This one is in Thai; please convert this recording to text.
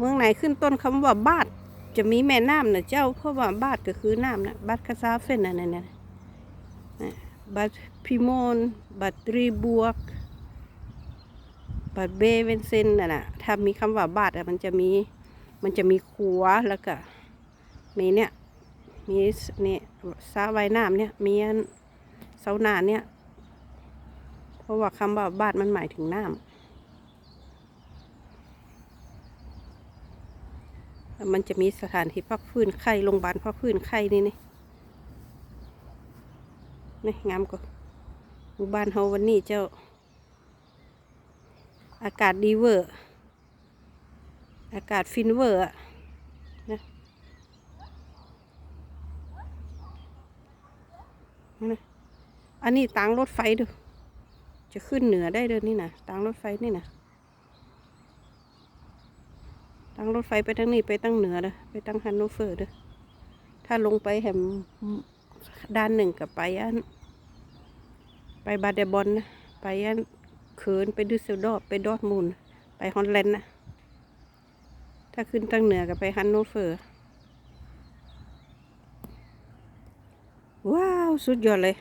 เมืองไหนขึ้นต้นคำว่าบาดจะมีแม่น้ำนะเจ้าเพราะว่าบาดก็คือน้ำนะบาดคาซาเฟนนั่นน่ะนะนะบาดพิมอนบาดรีบวกบาดเบเวนเซนน่ะนะถ้ามีคำว่าบาดอะมันจะมีมันจะมีขัวแล้วก็มีเนี่ยมีเนี่ยสระว่ายน้ำเนี่ยมีเสาหนาเนี่ย เพราะว่าคำว่าบาดมันหมายถึงน้ำแล้ว มันจะมีสถานที่พักฟื้นไข้โรงพยาบาลพักฟื้นไข้นี่นี่นี่งามกว่าหมู่บ้านเฮาวันนี้เจ้า อากาศดีเวอร์ อากาศฟินเวอร์อะนะนะอันนี้ตังรถไฟดู จะขึ้นเหนือได้เดินนี่นะตังรถไฟนี่นะ ตังรถไฟไปทางนี้ไปตั้งเหนือเด้อไปตั้งฮันโนเฟอร์เด้อถ้าลงไปแหมด้านหนึ่งกับไปอันไปบาเดบอนนะไปอันเขินไปดูเซลดอไปดอทมุนไปฮอลแลนด์นะถ้าขึ้นตั้งเหนือกับไปฮันโนเฟอร์ ว้าว สุดยอดเลย